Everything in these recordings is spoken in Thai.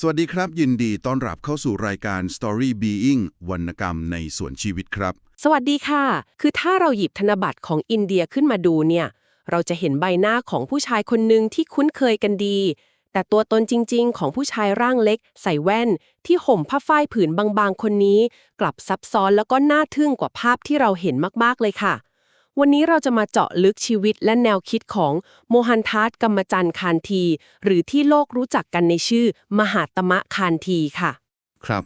สวัสดีครับ ยินดีต้อนรับเข้าสู่รายการ Story Being วรรณกรรมในส่วนชีวิตครับ สวัสดีค่ะ คือถ้าเราหยิบธนบัตรของอินเดียขึ้นมาดูเนี่ย เราจะเห็นใบหน้าของผู้ชายคนหนึ่งที่คุ้นเคยกันดี แต่ตัวตนจริง ๆ ของผู้ชายร่างเล็ก ใส่แว่น ที่ห่มผ้าฝ้ายผืนบางๆ คนนี้ กลับซับซ้อนแล้วก็น่าทึ่งกว่าภาพที่เราเห็นมากๆเลยค่ะ วันนี้เราจะมาเจาะลึกชีวิตและแนวคิดของโมฮันทัสกรรมจันทร์คานที หรือที่โลกรู้จักกันในชื่อ มหาตมะคานทีค่ะ ครับ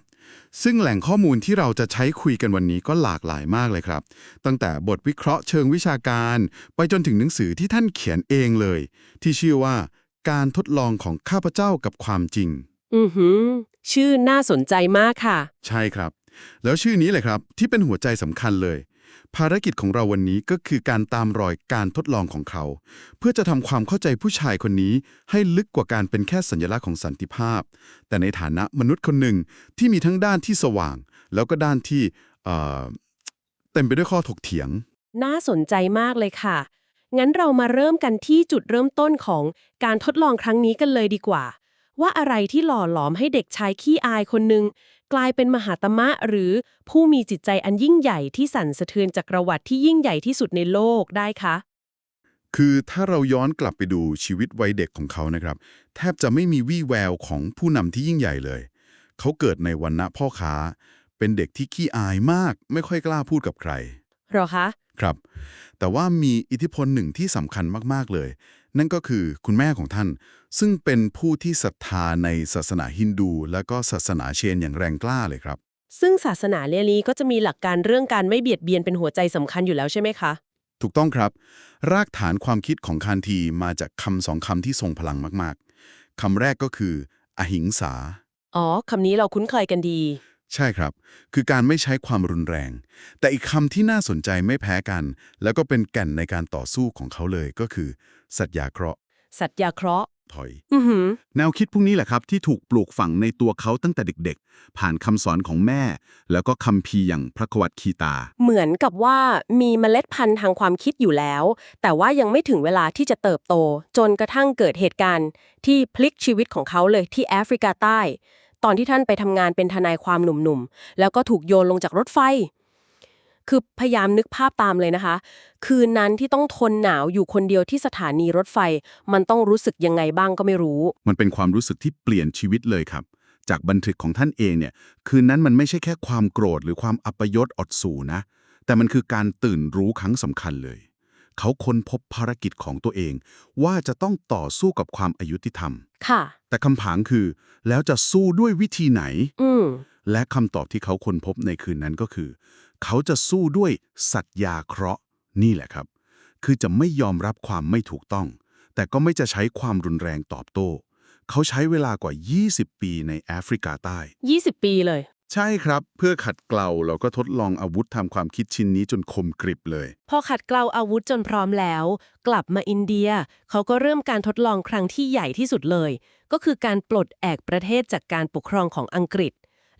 ซึ่งแหล่งข้อมูลที่เราจะใช้คุยกันวันนี้ก็หลากหลายมากเลยครับ ตั้งแต่บทวิเคราะห์เชิงวิชาการ ไปจนถึงหนังสือที่ท่านเขียนเองเลย ที่ชื่อว่า การทดลองของข้าพเจ้ากับความจริง อือหือ ชื่อน่าสนใจมากค่ะ ใช่ครับ แล้วชื่อนี้เลยครับที่เป็นหัวใจสำคัญเลย ภารกิจของเราวันนี้ก็คือการตามรอยการทดลองของเขา เพื่อจะทำความเข้าใจผู้ชายคนนี้ให้ลึกกว่าการเป็นแค่สัญลักษณ์ของสันติภาพ แต่ในฐานะมนุษย์คนหนึ่งที่มีทั้งด้านที่สว่าง แล้วก็ด้านที่เอ่อเต็มไปด้วยข้อถกเถียง น่าสนใจมากเลยค่ะ งั้นเรามาเริ่มกันที่จุดเริ่มต้นของการทดลองครั้งนี้กันเลยดีกว่า ว่าอะไรที่หล่อหลอมให้เด็กชายขี้อายคนหนึ่งกลายเป็นมหาตมะหรือผู้มีจิตใจอันยิ่งใหญ่ที่สั่นสะเทือนจักรวรรดิที่ยิ่งใหญ่ที่สุดในโลกได้คะคือถ้าเราย้อนกลับไปดูชีวิตวัยเด็กของเขานะครับ แทบจะไม่มีวี่แววของผู้นำที่ยิ่งใหญ่เลย เขาเกิดในวันณะพ่อค้า เป็นเด็กที่ขี้อายมาก ไม่ค่อยกล้าพูดกับใครเหรอคะครับ แต่ว่ามีอิทธิพลหนึ่งที่สำคัญมากๆเลย นั่นก็คือคุณแม่ของท่าน ซึ่งเป็นผู้ที่ศรัทธาในศาสนาฮินดู และก็ศาสนาเชนอย่างแรงกล้าเลยครับ ซึ่งศาสนาเรียนี้ก็จะมีหลักการเรื่องการไม่เบียดเบียนเป็นหัวใจสำคัญอยู่แล้วใช่ไหมคะ ถูกต้องครับ รากฐานความคิดของคานทีมาจากคำสองคำที่ทรงพลังมากๆคำแรกก็คือ อหิงสา อ๋อคำนี้เราคุ้นเคยกันดี ใช่ครับ คือการไม่ใช้ความรุนแรง แต่อีกคำที่น่าสนใจไม่แพ้กัน แล้วก็เป็นแก่นในการต่อสู้ของเขาเลยก็คือ สัตยาเคราะห์สัตยาเคราะห์ ถอยอือหือแนวคิดพวกนี้แหละครับที่ถูกปลูกฝังในตัวเขาตั้งแต่เด็กๆ ผ่านคำสอนของแม่ แล้วก็คำพีร์อย่างพระควัตคีตา เหมือนกับว่ามีเมล็ดพันธุ์ทางความคิดอยู่แล้ว แต่ว่ายังไม่ถึงเวลาที่จะเติบโต จนกระทั่งเกิดเหตุการณ์ ที่พลิกชีวิตของเขาเลยที่แอฟริกาใต้ ตอนที่ท่านไปทำงานเป็นทนายความหนุ่มๆ แล้วก็ถูกโยนลงจากรถไฟ คือพยายามนึกภาพตามเลยนะคะ คืนนั้นที่ต้องทนหนาวอยู่คนเดียวที่สถานีรถไฟ มันต้องรู้สึกยังไงบ้างก็ไม่รู้ มันเป็นความรู้สึกที่เปลี่ยนชีวิตเลยครับ จากบันทึกของท่านเองเนี่ย คืนนั้นมันไม่ใช่แค่ความโกรธหรือความอัปยศอดสูนะ แต่มันคือการตื่นรู้ครั้งสำคัญเลย เขาค้นพบภารกิจของตัวเอง ว่าจะต้องต่อสู้กับความอายุติธรรม ค่ะ แต่คำถามคือ แล้วจะสู้ด้วยวิธีไหน อืม และคำตอบที่เขาค้นพบในคืนนั้นก็คือ เขาจะสู้ด้วยสัตยาเคราะห์นี่แหละครับ คือจะไม่ยอมรับความไม่ถูกต้อง แต่ก็ไม่จะใช้ความรุนแรงตอบโต้ เขาใช้เวลากว่า 20 ปีในแอฟริกาใต้ 20 ปีเลย ใช่ครับ เพื่อขัดเกลาแล้วก็ทดลองอาวุธทำความคิดชิ้นนี้จนคมกริบเลย พอขัดเกลาอาวุธจนพร้อมแล้ว กลับมาอินเดีย เขาก็เริ่มการทดลองครั้งที่ใหญ่ที่สุดเลย ก็คือการปลดแอกประเทศจากการปกครองของอังกฤษ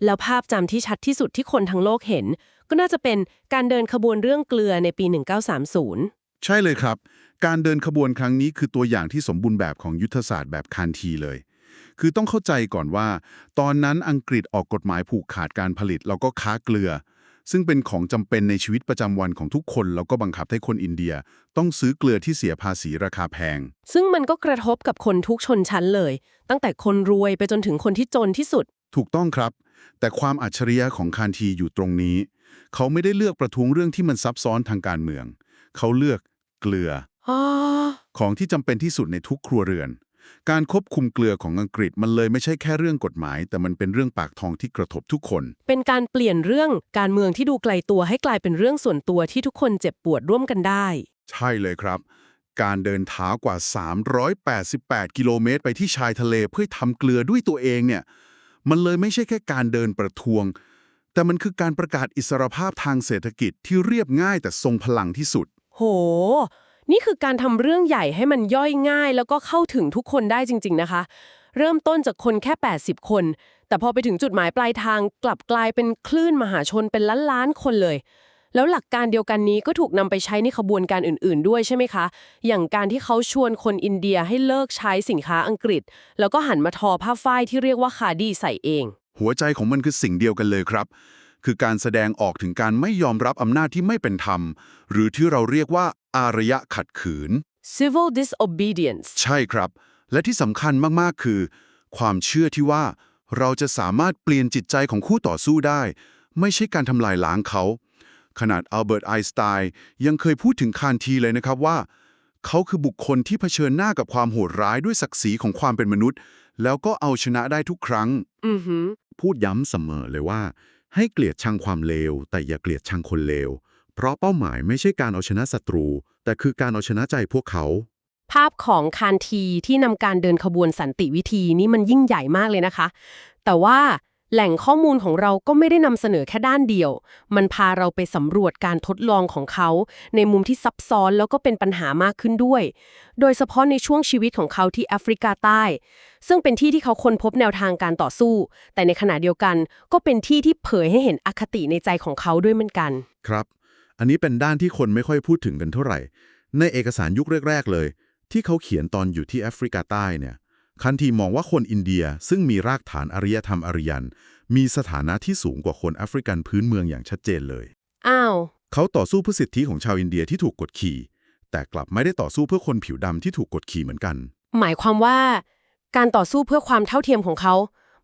แล้วภาพจำที่ชัดที่สุดที่คนทั้งโลกเห็น ก็น่าจะเป็นการเดินขบวนเรื่องเกลือในปี 1930 ใช่เลยครับ การเดินขบวนครั้งนี้คือตัวอย่างที่สมบูรณ์แบบของยุทธศาสตร์แบบคานทีเลย คือต้องเข้าใจก่อนว่า ตอนนั้นอังกฤษออกกฎหมายผูกขาดการผลิตแล้วก็ค้าเกลือ ซึ่งเป็นของจำเป็นในชีวิตประจำวันของทุกคน แล้วก็บังคับให้คนอินเดีย ต้องซื้อเกลือที่เสียภาษีราคาแพง ซึ่งมันก็กระทบกับคนทุกชนชั้นเลย ตั้งแต่คนรวยไปจนถึงคนที่จนที่สุด ถูกต้องครับ แต่ความอัจฉริยะของคานทีอยู่ตรงนี้ เขาไม่ได้เลือกประท้วงเรื่องที่มันซับซ้อนทางการเมือง เขาเลือกเกลืออ๋อของที่จำเป็นที่สุดในทุกครัวเรือน การควบคุมเกลือของอังกฤษมันเลยไม่ใช่แค่เรื่องกฎหมาย แต่มันเป็นเรื่องปากท้องที่กระทบทุกคน เป็นการเปลี่ยนเรื่องการเมืองที่ดูไกลตัวให้กลายเป็นเรื่องส่วนตัวที่ทุกคนเจ็บปวดร่วมกันได้ ใช่เลยครับ การเดินเท้ากว่า 388 กิโลเมตรไปที่ชายทะเลเพื่อทำเกลือด้วยตัวเองเนี่ย มันเลยไม่ใช่แค่การเดินประท้วง แต่มันคือการประกาศอิสรภาพทางเศรษฐกิจที่เรียบง่ายแต่ทรงพลังที่สุด โห นี่คือการทำเรื่องใหญ่ให้มันย่อยง่าย แล้วก็เข้าถึงทุกคนได้จริง ๆนะคะ เริ่มต้นจากคนแค่ 80 คน แต่พอไปถึงจุดหมายปลายทางกลับกลายเป็นคลื่นมหาชนเป็นล้านๆคนเลย แล้วหลักการเดียวกันนี้ก็ถูกนำไปใช้ในขบวนการอื่น ๆ ด้วยใช่ไหมคะ อย่างการที่เขาชวนคนอินเดียให้เลิกใช้สินค้าอังกฤษ แล้วก็หันมาทอผ้าฝ้ายที่เรียกว่าคาดีใส่เอง หัวใจของมันคือสิ่งเดียวกันเลยครับ คือการแสดงออกถึงการไม่ยอมรับอำนาจที่ไม่เป็นธรรม หรือที่เราเรียกว่าอารยะขัดขืน civil disobedience ใช่ครับ และที่สำคัญมาก ๆ คือ ความเชื่อที่ว่าเราจะสามารถเปลี่ยนจิตใจของคู่ต่อสู้ได้ ไม่ใช่การทำลายล้างเขา ขนาดอัลเบิร์ตไอน์สไตน์ยังเคยพูดถึงคานทีเลยนะครับว่า เขาคือบุคคลที่เผชิญหน้ากับความโหดร้ายด้วยศักดิ์ศรีของความเป็นมนุษย์ แล้วก็เอาชนะได้ทุกครั้ง อือหือพูดย้ำเสมอเลยว่า ให้เกลียดชังความเลว แต่อย่าเกลียดชังคนเลว เพราะเป้าหมายไม่ใช่การเอาชนะศัตรู แต่คือการเอาชนะใจพวกเขา ภาพของคานทีที่นำการเดินขบวนสันติวิธีนี่มันยิ่งใหญ่มากเลยนะคะ แต่ว่า แหล่งข้อมูลของเราก็ไม่ได้นำเสนอแค่ด้านเดียว มันพาเราไปสำรวจการทดลองของเขา ในมุมที่ซับซ้อนแล้วก็เป็นปัญหามากขึ้นด้วย โดยเฉพาะในช่วงชีวิตของเขาที่แอฟริกาใต้ ซึ่งเป็นที่ที่เขาค้นพบแนวทางการต่อสู้ แต่ในขณะเดียวกันก็เป็นที่ที่เผยให้เห็นอคติในใจของเขาด้วยเหมือนกัน ครับ อันนี้เป็นด้านที่คนไม่ค่อยพูดถึงกันเท่าไหร่ ในเอกสารยุคแรก ๆ เลย ที่เขาเขียนตอนอยู่ที่แอฟริกาใต้เนี่ย คันทีมองว่าคนอินเดียซึ่งมีรากฐานอารยธรรมอารยัน มีสถานะที่สูงกว่าคนแอฟริกันพื้นเมืองอย่างชัดเจนเลย อ้าว เขาต่อสู้เพื่อสิทธิของชาวอินเดียที่ถูกกดขี่ แต่กลับไม่ได้ต่อสู้เพื่อคนผิวดำที่ถูกกดขี่เหมือนกัน หมายความว่า การต่อสู้เพื่อความเท่าเทียมของเขา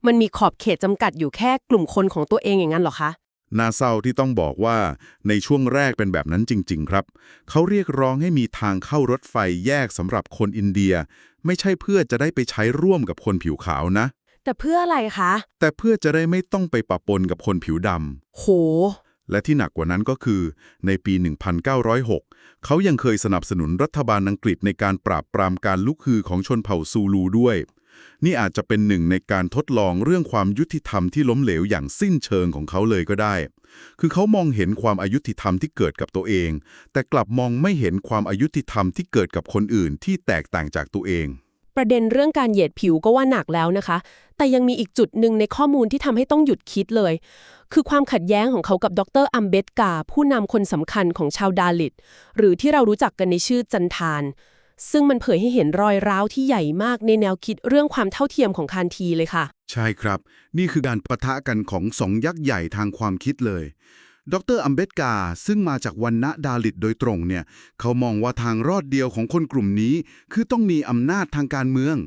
มันมีขอบเขตจำกัดอยู่แค่กลุ่มคนของตัวเองอย่างนั้นเหรอคะน่าเศร้าที่ต้องบอกว่าในช่วงแรกเป็นแบบนั้นจริง ๆ ครับ เขาเรียกร้องให้มีทางเข้ารถไฟแยกสำหรับคนอินเดีย ไม่ใช่เพื่อจะได้ไปใช้ร่วมกับคนผิวขาวนะ แต่เพื่ออะไรคะ แต่เพื่อจะได้ไม่ต้องไปปะปนกับคนผิวดโหำและที่หนักกว่านั้นก็คือ ในปี 1906 เขายังเคยสนับสนุนรัฐบาลอังกฤษในการปราบปรามการลุกฮือของชนเผ่าซูลูด้วย นี่อาจจะเป็นหนึ่งในการทดลองเรื่องความยุติธรรมที่ล้มเหลวอย่างสิ้นเชิงของเขาเลยก็ได้ คือเขามองเห็นความอายุติธรรมที่เกิดกับตัวเอง แต่กลับมองไม่เห็นความอายุติธรรมที่เกิดกับคนอื่นที่แตกต่างจากตัวเอง ประเด็นเรื่องการเหยียดผิวก็ว่าหนักแล้วนะคะ แต่ยังมีอีกจุดหนึ่งในข้อมูลที่ทำให้ต้องหยุดคิดเลย คือความขัดแย้งของเขากับดรอัมเบดกาผู้นำคนสำคัญของชาวดาลิต หรือที่เรารู้จักกันในชื่อจันทาน ซึ่งมันเผยให้เห็นรอยร้าวที่ใหญ่มากในแนวคิดเรื่องความเท่าเทียมของคานทีเลยค่ะ ใช่ครับ นี่คือการปะทะกันของสองยักษ์ใหญ่ทางความคิดเลย ดรอัมเบดกา ซึ่งมาจากวันณะดาลิตโดยตรงเนี่ย เขามองว่าทางรอดเดียวของคนกลุ่มนี้ คือต้องมีอำนาจทางการเมือง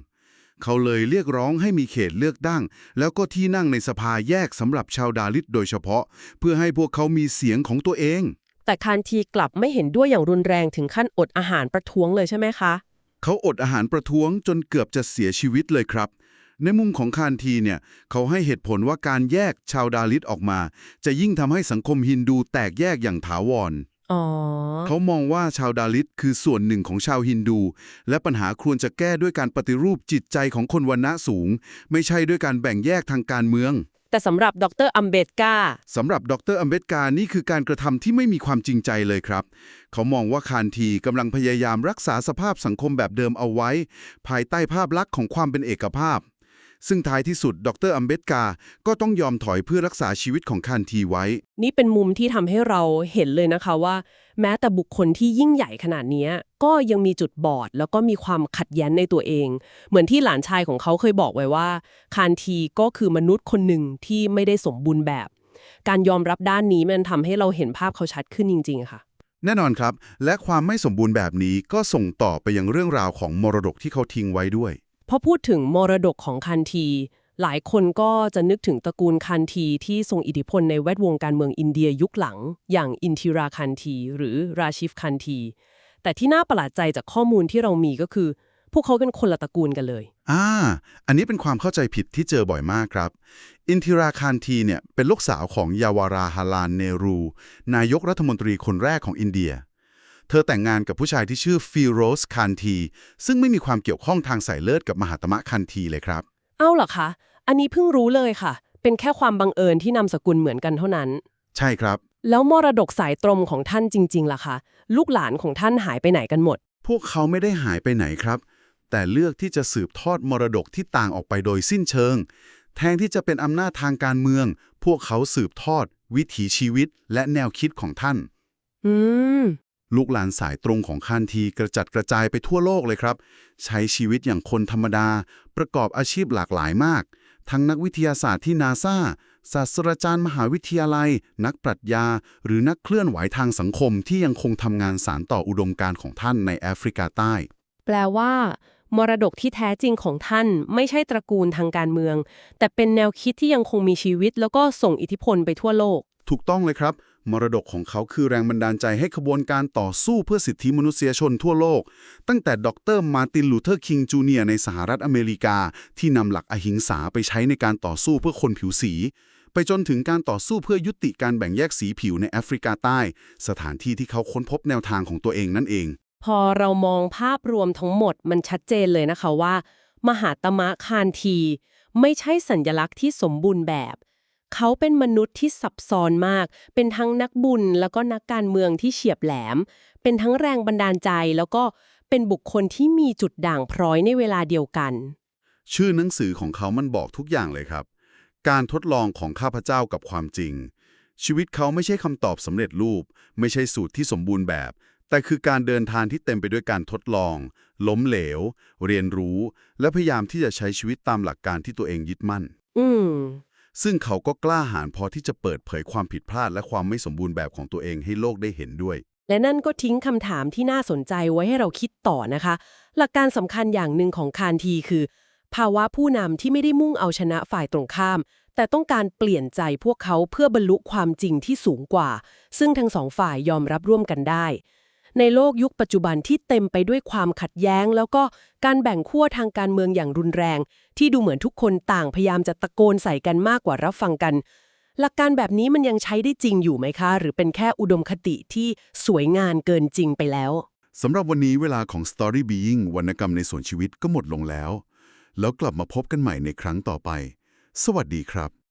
เขาเลยเรียกร้องให้มีเขตเลือกตั้ง แล้วก็ที่นั่งในสภาแยกสำหรับชาวดาลิตโดยเฉพาะ เพื่อให้พวกเขามีเสียงของตัวเอง แต่คานทีกลับไม่เห็นด้วยอย่างรุนแรงถึงขั้นอดอาหารประท้วงเลยใช่ไหมคะ เขาอดอาหารประท้วงจนเกือบจะเสียชีวิตเลยครับ ในมุมของคานทีเนี่ย เขาให้เหตุผลว่าการแยกชาวดาลิตออกมา จะยิ่งทำให้สังคมฮินดูแตกแยกอย่างถาวรอ๋อเขามองว่าชาวดาลิตคือส่วนหนึ่งของชาวฮินดู และปัญหาควรจะแก้ด้วยการปฏิรูปจิตใจของคนวันณะสูง ไม่ใช่ด้วยการแบ่งแยกทางการเมือง แต่สำหรับดรอัมเบตกาสำหรับดรอัมเบตกานี่คือการกระทำที่ไม่มีความจริงใจเลยครับ เขามองว่าคานทีกำลังพยายามรักษาสภาพสังคมแบบเดิมเอาไว้ ภายใต้ภาพลักษณ์ของความเป็นเอกภาพ ซึ่งท้ายที่สุดดรอัมเบดกา ก็ต้องยอมถอยเพื่อรักษาชีวิตของคานทีไว้ นี่เป็นมุมที่ทำให้เราเห็นเลยนะคะว่า แม้แต่บุคคลที่ยิ่งใหญ่ขนาดเนี้ยก็ยังมีจุดบอด แล้วก็มีความขัดแย้งในตัวเอง เหมือนที่หลานชายของเขาเคยบอกไว้ว่า คานทีก็คือมนุษย์คนหนึ่งที่ไม่ได้สมบูรณ์แบบ การยอมรับด้านนี้มันทำให้เราเห็นภาพเขาชัดขึ้นจริง ๆ ค่ะแน่นอนครับ และความไม่สมบูรณ์แบบนี้ก็ส่งต่อไปยังเรื่องราวของมรดกที่เขาทิ้งไว้ด้วยพ อพูดถึงมรดกของคันที หลายคนก็จะนึกถึงตระกูลคันทีที่ทรงอิทธิพลในแวดวงการเมืองอินเดียยุคหลัง อย่างอินทิราคันที หรือราชิฟคันที แต่ที่น่าประหลาดใจจากข้อมูลที่เรามีก็คือ พวกเขาเป็นคนละตระกูลกันเลย อ่า อันนี้เป็นความเข้าใจผิดที่เจอบ่อยมากครับ อินทิราคารทีเนี่ยเป็นลูกสาวของยาวาราฮาลานเนรู นายกรัฐมนตรีคนแรกของอินเดีย เธอแต่งงานกับผู้ชายที่ชื่อฟิโรสคานทีซึ่งไม่มีความเกี่ยวข้องทางสายเลือดกับมหาตมะคันทีเลยครับ เอ้าเหรอคะ อันนี้เพิ่งรู้เลยค่ะ เป็นแค่ความบังเอิญที่นามสกุลเหมือนกันเท่านั้น ใช่ครับ แล้วมรดกสายตรงของท่านจริงๆล่ะคะลูกหลานของท่านหายไปไหนกันหมด พวกเขาไม่ได้หายไปไหนครับ แต่เลือกที่จะสืบทอดมรดกที่ต่างออกไปโดยสิ้นเชิง แทนที่จะเป็นอำนาจทางการเมือง พวกเขาสืบทอด วิถีชีวิตและแนวคิดของท่าน อืม ลูกหลานสายตรงของคานทีกระจัดกระจายไปทั่วโลกเลยครับ ใช้ชีวิตอย่างคนธรรมดา ประกอบอาชีพหลากหลายมาก ทั้งนักวิทยาศาสตร์ที่นาซาศาสตราจารย์มหาวิทยาลัย นักปรัชญา หรือนักเคลื่อนไหวทางสังคมที่ยังคงทำงานสารต่ออุดมการณ์ของท่านในแอฟริกาใต้ แปลว่า มรดกที่แท้จริงของท่านไม่ใช่ตระกูลทางการเมือง แต่เป็นแนวคิดที่ยังคงมีชีวิต แล้วก็ส่งอิทธิพลไปทั่วโลก ถูกต้องเลยครับ มรดกของเขาคือแรงบันดาลใจให้ขบวนการต่อสู้เพื่อสิทธิมนุษยชนทั่วโลก ตั้งแต่ดรมาร์ตินลูเทอร์คิงจูเนียร์ในสหรัฐอเมริกา ที่นำหลักอหิงสาไปใช้ในการต่อสู้เพื่อคนผิวสี ไปจนถึงการต่อสู้เพื่อยุติการแบ่งแยกสีผิวในแอฟริกาใต้ สถานที่ที่เขาค้นพบแนวทางของตัวเองนั่นเอง พอเรามองภาพรวมทั้งหมดมันชัดเจนเลยนะคะว่า มหาตมะคานที ไม่ใช่สัญญลักษณ์ที่สมบูรณ์แบบ เขาเป็นมนุษย์ที่ซับซ้อนมาก เป็นทั้งนักบุญแล้วก็นักการเมืองที่เฉียบแหลม เป็นทั้งแรงบันดาลใจแล้วก็เป็นบุคคลที่มีจุดด่างพร้อยในเวลาเดียวกัน ชื่อหนังสือของเขามันบอกทุกอย่างเลยครับ การทดลองของข้าพเจ้ากับความจริง ชีวิตเขาไม่ใช่คำตอบสำเร็จรูป ไม่ใช่สูตรที่สมบูรณ์แบบ แต่คือการเดินทางที่เต็มไปด้วยการทดลอง ล้มเหลว เรียนรู้ และพยายามที่จะใช้ชีวิตตามหลักการที่ตัวเองยึดมั่น อืม ซึ่งเขาก็กล้าหาญพอที่จะเปิดเผยความผิดพลาดและความไม่สมบูรณ์แบบของตัวเองให้โลกได้เห็นด้วย และนั่นก็ทิ้งคำถามที่น่าสนใจไว้ให้เราคิดต่อนะคะ หลักการสำคัญอย่างหนึ่งของคานทีคือ ภาวะผู้นำที่ไม่ได้มุ่งเอาชนะฝ่ายตรงข้าม แต่ต้องการเปลี่ยนใจพวกเขาเพื่อบรรลุความจริงที่สูงกว่า ซึ่งทั้งสองฝ่ายยอมรับร่วมกันได้ในโลกยุคปัจจุบันที่เต็มไปด้วยความขัดแย้ง แล้วก็การแบ่งขั้วทางการเมืองอย่างรุนแรง ที่ดูเหมือนทุกคนต่างพยายามจะตะโกนใส่กันมากกว่ารับฟังกัน หลักการแบบนี้มันยังใช้ได้จริงอยู่ไหมคะ หรือเป็นแค่อุดมคติที่สวยงานเกินจริงไปแล้วสำหรับวันนี้เวลาของ Story Being วรรณกรรมในส่วนชีวิตก็หมดลงแล้ว แล้วกลับมาพบกันใหม่ในครั้งต่อไป สวัสดีครับ